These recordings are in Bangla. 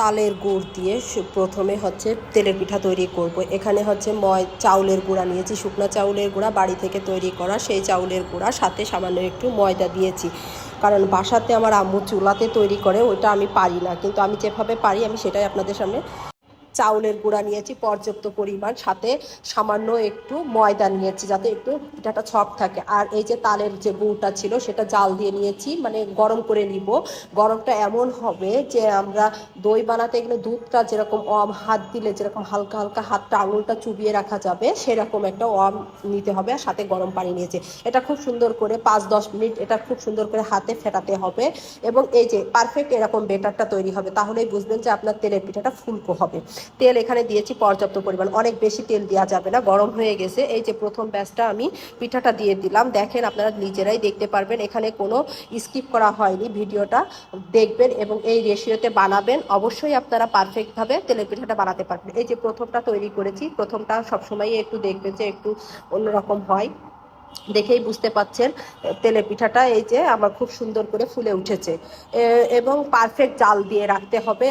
তালের গুড় দিয়ে প্রথমে হচ্ছে তেলের পিঠা তৈরি করব। এখানে হচ্ছে ময় চাউলের গুঁড়া নিয়েছি, শুকনো চাউলের গুঁড়া বাড়ি থেকে তৈরি করা সেই চাউলের গুঁড়া। সাথে সামান্য একটু ময়দা দিয়েছি। কারণ বাসাতে আমার আম্মু চুলাতে তৈরি করে, ওইটা আমি পারি না। কিন্তু আমি যেভাবে পারি, আমি সেটাই আপনাদের সামনে চাউলের গুঁড়া নিয়েছি, পর্যাপ্ত পরিমাণ, সাথে সামান্য একটু ময়দা নিয়েছি যাতে একটু পিঠাটা ছক থাকে। আর এই যে তালের যে গুড়টা ছিল, সেটা জাল দিয়ে নিয়েছি মানে গরম করে নিব। গরমটা এমন হবে যে আমরা দই বানাতে গেলে দুধটা যেরকম অম হাত দিলে যেরকম হালকা হালকা হাতটা আঙুলটা চুবিয়ে রাখা যাবে, সেরকম একটা অম নিতে হবে আর সাথে গরম পানি নিয়েছে। এটা খুব সুন্দর করে পাঁচ দশ মিনিট এটা খুব সুন্দর করে হাতে ফেটাতে হবে এবং এই যে পারফেক্ট এরকম বেটারটা তৈরি হবে, তাহলেই বুঝবেন যে আপনার তেলের পিঠাটা ফুলকো হবে। তেল এখানে দিয়েছি, পর্যাপ্ত পরিমাণ। অনেক বেশি তেল দেওয়া যাবে না, গরম হয়ে গেছে। এই যে প্রথম ব্যাচটা আমি পিঠাটা দিয়ে দিলাম। দেখেন আপনারা নিজেরাই দেখতে পারবেন, এখানে কোনো স্কিপ করা হয়নি ভিডিওটা। দেখবেন এবং এই রেশিওতে বানাবেন। অবশ্যই আপনারা পারফেক্টভাবে তেলের পিঠাটা বানাতে পারবেন। এই যে প্রথমটা তৈরি করেছি, প্রথমটা সবসময় একটু দেখবেন যে একটু অন্যরকম হয়। দেখেই বুঝতে পাচ্ছেন তেলের পিঠাটা এই যে আমার খুব সুন্দর করে ফুলে উঠেছে। এবং পারফেক্ট জাল দিয়ে রাখতে হবে।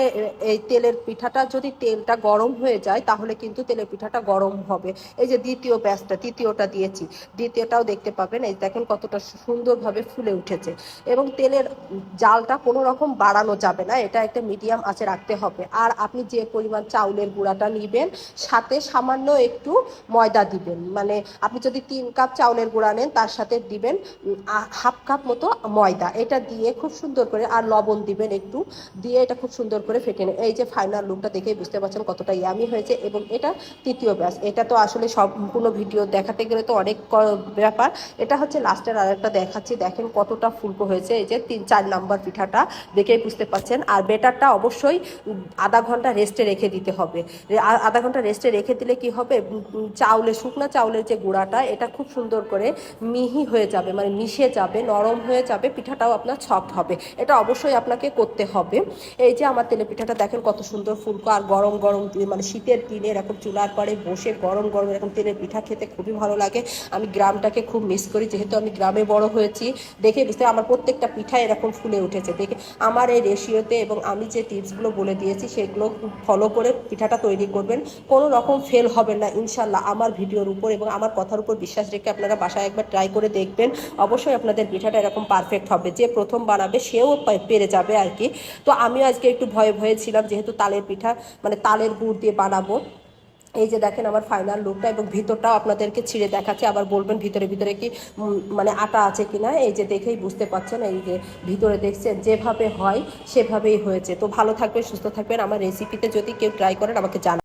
এই তেলের পিঠাটা যদি তেলটা গরম হয়ে যায়, তাহলে কিন্তু তেলের পিঠাটা গরম হবে। এই যে দ্বিতীয় ব্যাচটা, তৃতীয়টা দিয়েছি। দ্বিতীয়টাও দেখতে পাবেন। এই দেখেন কতটা সুন্দরভাবে ফুলে উঠেছে। এবং তেলের জালটা কোনো রকম বাড়ানো যাবে না। এটা একটা মিডিয়াম আছে রাখতে হবে। আর আপনি যে পরিমাণ চাউলের গুঁড়াটা নিবেন, সাথে সামান্য একটু ময়দা দিবেন। মানে আপনি যদি তিন কাপ চাউলের গুঁড়া নেন তার সাথে দিবেন হাফ কাপ মতো ময়দা। এটা দিয়ে খুব সুন্দর করে আর লবণ দিবেন একটু দিয়ে এটা খুব সুন্দর করে ফেটে নেন। এই যে ফাইনাল লুকটা দেখেই বুঝতে পারছেন কতটা ইয়ামি হয়েছে এবং এটা তৃতীয় ব্যাস। এটা তো আসলে সম্পূর্ণ ভিডিও দেখাতে গেলে তো অনেক ব্যাপার। এটা হচ্ছে লাস্টের আরেকটা দেখাচ্ছি দেখেন কতটা ফুলকো হয়েছে। এই যে তিন চার নাম্বার পিঠাটা দেখেই বুঝতে পারছেন। আর বেটারটা অবশ্যই আধা ঘণ্টা রেস্টে রেখে দিতে হবে। আধা ঘণ্টা রেস্টে রেখে দিলে কি হবে? উম, শুকনা চাউলের যে গুঁড়াটা এটা খুব সুন্দর করে মিহি হয়ে যাবে মানে মিশে যাবে, নরম হয়ে যাবে, পিঠাটাও আপনার সফট হবে। এটা অবশ্যই আপনাকে করতে হবে। এই যে আমার তেলে পিঠাটা দেখেন কত সুন্দর ফুলকো, আর গরম গরম মানে শীতের দিনে এরকম চুলার পরে বসে গরম গরম এরকম তেলের পিঠা খেতে খুবই ভালো লাগে। আমি গ্রামটাকে খুব মিস করি, যেহেতু আমি গ্রামে বড় হয়েছি, দেখে বুঝতে আমার প্রত্যেকটা পিঠা এরকম ফুলে উঠেছে। দেখে আমার এই রেশিওতে এবং আমি যে টিপসগুলো বলে দিয়েছি, সেগুলো ফলো করে পিঠাটা তৈরি করবেন। কোনো রকম ফেল হবে না ইনশাল্লাহ আমার ভিডিওর উপর এবং আমার কথার উপর বিশ্বাস রেখে আপনারা বাসায় একবার ট্রাই করে দেখবেন। অবশ্যই আপনাদের পিঠাটা এরকম পারফেক্ট হবে। যে প্রথম বানাবে, সেও পেরে যাবে আর কি। তো আমিও আজকে একটু ভয়ে ভয়ে ছিলাম, যেহেতু তালের পিঠা মানে তালের গুড় দিয়ে বানাবো। এই যে দেখেন আমার ফাইনাল লুকটা এবং ভিতরটাও আপনাদেরকে ছিঁড়ে দেখাচ্ছে। আবার বলবেন ভিতরে ভিতরে কি মানে আটা আছে কিনা? এই যে দেখেই বুঝতে পারছেন এই যে ভিতরে দেখছেন, যেভাবে হয় সেভাবেই হয়েছে। তো ভালো থাকবেন, সুস্থ থাকবেন। আমার রেসিপিতে যদি কেউ ট্রাই করেন, আমাকে জানান